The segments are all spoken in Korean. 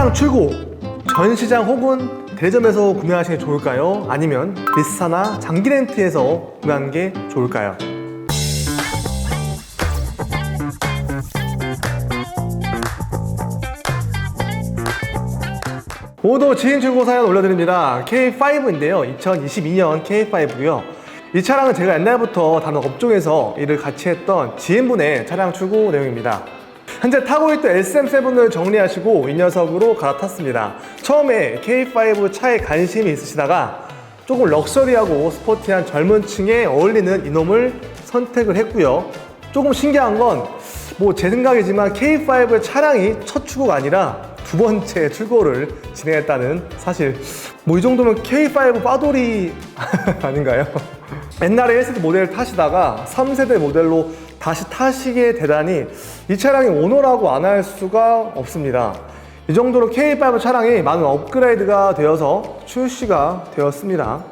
차량 출고 전시장 혹은 대점에서 구매하시는 게 좋을까요? 아니면 리스타나 장기 렌트에서 구매하는 게 좋을까요? 모두 지인 출고 사연 올려드립니다. K5인데요. 2022년 K5고요. 이 차량은 제가 옛날부터 다른 업종에서 일을 같이 했던 지인분의 차량 출고 내용입니다. 현재 타고 있던 SM7을 정리하시고 이 녀석으로 갈아탔습니다. 처음에 K5 차에 관심이 있으시다가 조금 럭셔리하고 스포티한 젊은 층에 어울리는 이놈을 선택을 했고요. 조금 신기한 건 뭐 제 생각이지만 K5 차량이 첫 출고가 아니라 두 번째 출고를 진행했다는 사실 뭐 이 정도면 K5 빠돌이 아닌가요? 옛날에 1세대 모델 타시다가 3세대 모델로 다시 타시게 되다니 이 차량이 오너라고 안 할 수가 없습니다. 이 정도로 K5 차량이 많은 업그레이드가 되어서 출시가 되었습니다.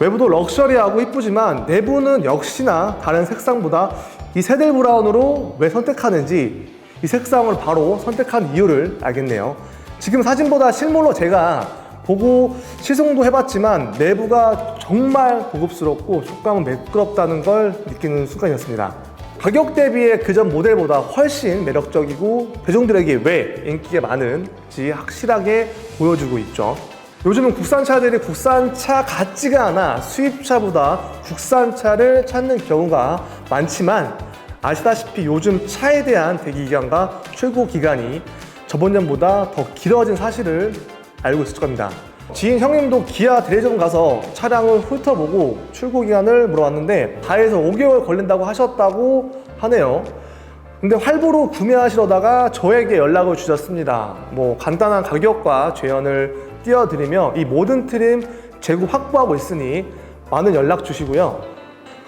외부도 럭셔리하고 이쁘지만 내부는 역시나 다른 색상보다 이 세델 브라운으로 왜 선택하는지 이 색상을 바로 선택한 이유를 알겠네요. 지금 사진보다 실물로 제가 보고 시승도 해봤지만 내부가 정말 고급스럽고 촉감은 매끄럽다는 걸 느끼는 순간이었습니다. 가격 대비에 그전 모델보다 훨씬 매력적이고 대중들에게 왜 인기가 많은지 확실하게 보여주고 있죠. 요즘은 국산차들이 국산차 같지가 않아 수입차보다 국산차를 찾는 경우가 많지만 아시다시피 요즘 차에 대한 대기 기간과 출고 기간이 저번 년보다 더 길어진 사실을 알고 있을 겁니다. 지인 형님도 기아 대리점 가서 차량을 훑어보고 출고 기간을 물어봤는데 다해서 5개월 걸린다고 하셨다고 하네요. 근데 활보로 구매하시려다가 저에게 연락을 주셨습니다. 뭐 간단한 가격과 죄연을 띄워드리며 이 모든 트림 재고 확보하고 있으니 많은 연락 주시고요.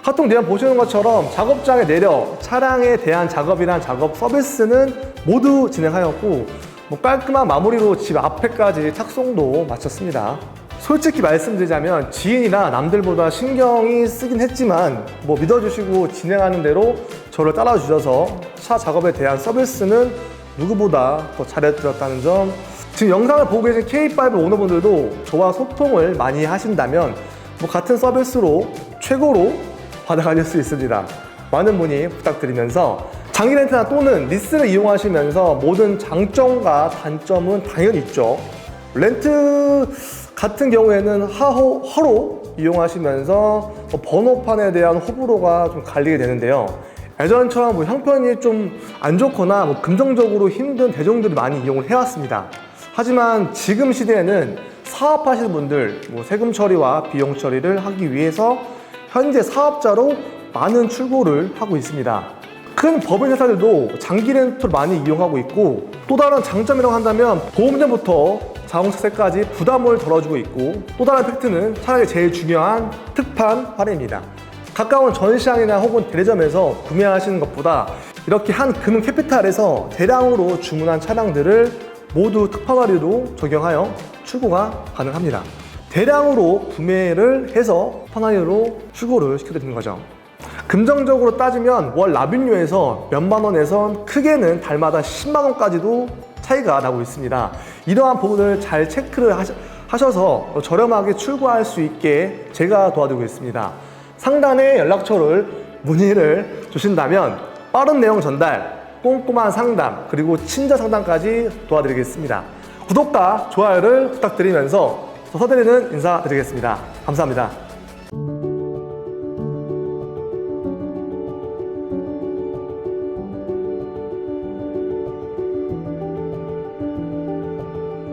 카톡 내용 보시는 것처럼 작업장에 내려 차량에 대한 작업이란 작업 서비스는 모두 진행하였고 뭐 깔끔한 마무리로 집 앞에까지 착송도 마쳤습니다. 솔직히 말씀드리자면 지인이나 남들보다 신경이 쓰긴 했지만 뭐 믿어주시고 진행하는 대로 저를 따라주셔서 차 작업에 대한 서비스는 누구보다 더 잘해드렸다는 점 지금 영상을 보고 계신 K5 오너분들도 저와 소통을 많이 하신다면 뭐 같은 서비스로 최고로 받아가실 수 있습니다. 많은 문의 부탁드리면서 장기 렌트나 또는 리스를 이용하시면서 모든 장점과 단점은 당연히 있죠. 렌트 같은 경우에는 하호, 허로 이용하시면서 뭐 번호판에 대한 호불호가 좀 갈리게 되는데요. 예전처럼 뭐 형편이 좀 안 좋거나 뭐 금전적으로 힘든 대중들이 많이 이용을 해왔습니다. 하지만 지금 시대에는 사업하시는 분들 뭐 세금 처리와 비용 처리를 하기 위해서 현재 사업자로 많은 출고를 하고 있습니다. 큰 법인 회사들도 장기 렌트를 많이 이용하고 있고 또 다른 장점이라고 한다면 보험료부터 자동차세까지 부담을 덜어주고 있고 또 다른 팩트는 차량의 제일 중요한 특판 할인입니다. 가까운 전시장이나 혹은 대리점에서 구매하시는 것보다 이렇게 한 금융 캐피탈에서 대량으로 주문한 차량들을 모두 특판 할인으로 적용하여 출고가 가능합니다. 대량으로 구매를 해서 판할인으로 출고를 시켜드리는 거죠. 금정적으로 따지면 월 납입료에서 몇만 원에선 크게는 달마다 10만 원까지도 차이가 나고 있습니다. 이러한 부분을 잘 체크를 하셔, 하셔서 저렴하게 출고할 수 있게 제가 도와드리고 있습니다. 상단에 연락처를 문의를 주신다면 빠른 내용 전달, 꼼꼼한 상담, 그리고 친절 상담까지 도와드리겠습니다. 구독과 좋아요를 부탁드리면서 서대리는 인사드리겠습니다. 감사합니다.